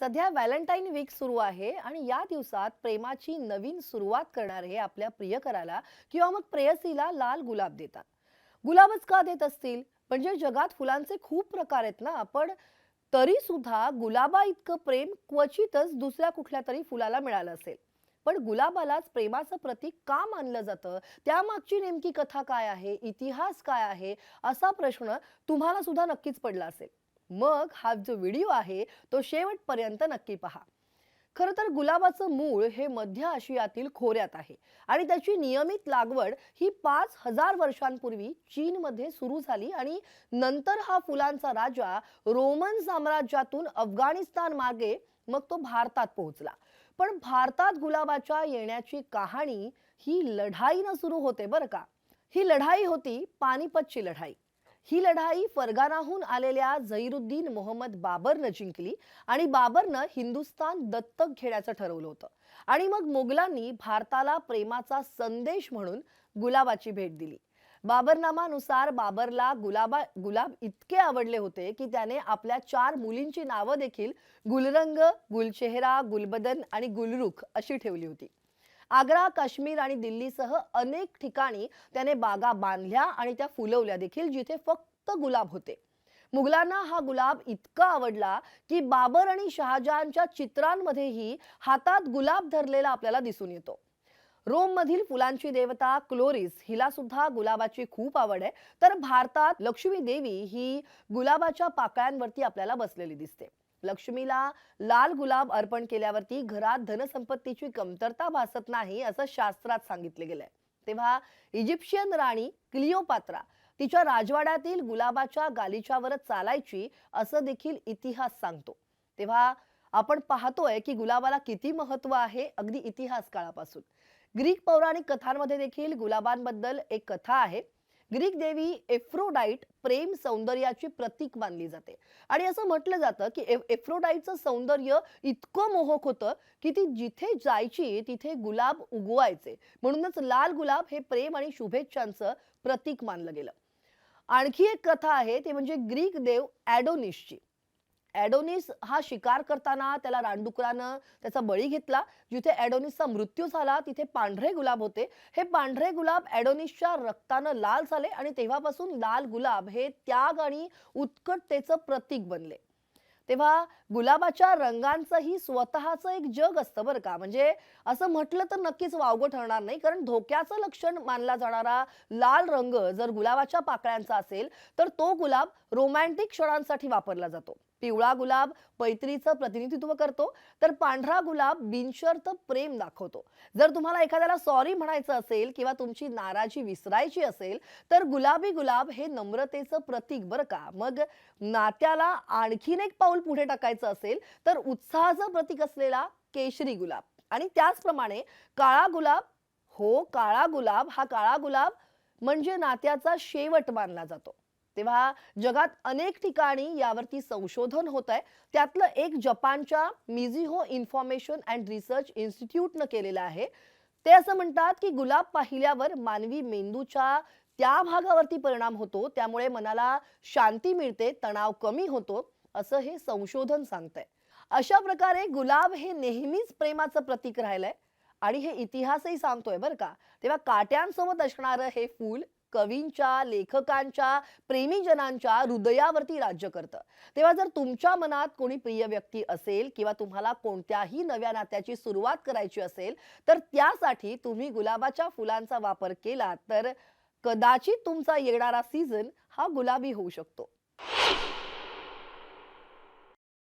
सध्या Valentine weak सुरू आहे आणि या दिवसात प्रेमाची नवीन सुरुवात करणारे आपल्या प्रियकराला किंवा मग प्रेयसीला लाल गुलाब देतात. गुलाबच का देत असतील? म्हणजे जगात फुलांचे खूप प्रकार आहेत ना पण तरी सुद्धा गुलाबा इतकं प्रेम क्वचितच दुसऱ्या कुठल्या तरी फुलाला मिळालं असेल. पण गुलाबालाच प्रेमाचं प्रतीक का मानलं जातं? त्यामागची नेमकी कथा काय आहे? इतिहास काय आहे? असा प्रश्न तुम्हाला सुद्धा नक्कीच पडला असेल. मग हा जो व्हिडिओ आहे तो शेवटपर्यंत नक्की पहा. खरं तर गुलाबाचं मूळ हे मध्य आशियातील खोऱ्यात आहे आणि त्याची नियमित लागवड ही पाच हजार वर्षांपूर्वी चीनमध्ये सुरू झाली आणि नंतर हा फुलांचा राजा रोमन साम्राज्यातून अफगाणिस्तान मागे मग तो भारतात पोहोचला. पण भारतात गुलाबाच्या येण्याची कहाणी ही लढाईनं सुरू होते बरं का. ही लढाई होती पानिपतची लढाई. ही लढाई फरगानाहून आलेल्या झैरुद्दीन मोहम्मद बाबरनं जिंकली आणि बाबरनं हिंदुस्थान दत्तक घेण्याचं ठरवलं होतं. आणि मग मुघलांनी भारताला प्रेमाचा संदेश म्हणून गुलाबाची भेट दिली. बाबरनामानुसार बाबरला गुलाबा गुलाब इतके आवडले होते की त्याने आपल्या चार मुलींची नावं देखील गुलरंग गुलचेहरा गुलबदन आणि गुलरुख अशी ठेवली होती. आग्रा काश्मीर आणि दिल्लीसह अनेक ठिकाणी त्याने बागा बांधल्या आणि त्या फुलवल्या देखील जिथे फक्त गुलाब होते. मुघलांना हा गुलाब इतका आवडला की बाबर आणि शहाजहानच्या चित्रांमध्येही हातात गुलाब धरलेला आपल्याला दिसून येतो. रोममधील फुलांची देवता क्लोरिस हिला सुद्धा गुलाबाची खूप आवड आहे. तर भारतात लक्ष्मी देवी ही गुलाबाच्या पाकळ्यांवरती आपल्याला बसलेली दिसते. लक्ष्मीला लाल गुलाब अर्पण केल्यावरती घरात धनसंपत्तीची कमतरता भासत नाही असं शास्त्रात सांगितले गेलंय. तेव्हा इजिप्शियन राणी क्लिओपात्रा तिच्या राजवाड्यातील गुलाबाच्या गालिच्यावरच चालायची असं देखील इतिहास सांगतो. तेव्हा आपण पाहतोय की गुलाबाला किती महत्त्व आहे अगदी इतिहास काळापासून. ग्रीक पौराणिक कथांमध्ये देखील गुलाबांबद्दल एक कथा आहे. ग्रीक देवी एफ्रोडाईट प्रेम सौंदर्याची प्रतीक मानली जाते. आणि असं म्हटलं जातं की एफ्रोडाईटचं सौंदर्य इतकं मोहक होतं की ती जिथे जायची तिथे गुलाब उगवायचे. म्हणूनच लाल गुलाब हे प्रेम आणि शुभेच्छांचं प्रतीक मानलं गेलं. आणखी एक कथा आहे ते म्हणजे ग्रीक देव ॲडोनिसची. ॲडोनिस हा शिकार करताना त्याला रानडुकरानं त्याचा बळी घेतला. जिथे ॲडोनिसचा मृत्यू झाला तिथे पांढरे गुलाब होते. हे पांढरे गुलाब ॲडोनिसच्या रक्तानं लाल झाले आणि तेव्हापासून लाल गुलाब हे त्याग आणि उत्कटतेचं प्रतीक बनले. तेव्हा गुलाबाच्या रंगांचंही स्वतःचं एक जग असतं बरं का. म्हणजे असं म्हटलं तर नक्कीच वावगं ठरणार नाही कारण धोक्याचं लक्षण मानला जाणारा लाल रंग जर गुलाबाच्या पाकळ्यांचा असेल तर तो गुलाब रोमॅन्टिक क्षणांसाठी वापरला जातो. पिवळा गुलाब पैत्रीचं प्रतिनिधित्व करतो तर पांढरा गुलाब बिनशर्त प्रेम दाखवतो. जर तुम्हाला एखाद्याला सॉरी म्हणायचं असेल किंवा तुमची नाराजी विसरायची असेल तर गुलाबी गुलाब हे नम्रतेचं प्रतीक बरं का. मग नात्याला आणखीन एक पाऊल पुढे टाकायचं असेल तर उत्साहाचं प्रतीक असलेला केशरी गुलाब. आणि त्याचप्रमाणे काळा गुलाब हो काळा गुलाब हा काळा गुलाब म्हणजे नात्याचा शेवट मानला जातो. तेव्हा जगात अनेक ठिकाणी यावरती संशोधन होत आहे त्यातलं एक जपानच्या मिझिहो इन्फॉर्मेशन अँड रिसर्च इन्स्टिट्यूटनं केलेलं आहे. ते असं म्हणतात की गुलाब पाहिल्यावर मानवी मेंदूच्या त्या भागावरती परिणाम होतो. त्यामुळे मनाला शांती मिळते तणाव कमी होतो असं हे संशोधन सांगतंय. अशा प्रकारे गुलाब हे नेहमीच प्रेमाचं प्रतीक राहिलंय आणि हे इतिहासही सांगतोय बरं का. तेव्हा काट्यांसोबत असणारं हे फूल कवींच्या लेखकांच्या प्रेमीजनांच्या हृदयावरती राज्य करतं. तेव्हा जर तुमच्या मनात कोणी प्रिय व्यक्ती असेल किंवा तुम्हाला कोणत्याही नव्या नात्याची सुरुवात करायची असेल तर त्यासाठी तुम्ही गुलाबाच्या फुलांचा वापर केला तर कदाचित तुमचा येणारा सीझन हा गुलाबी होऊ शकतो.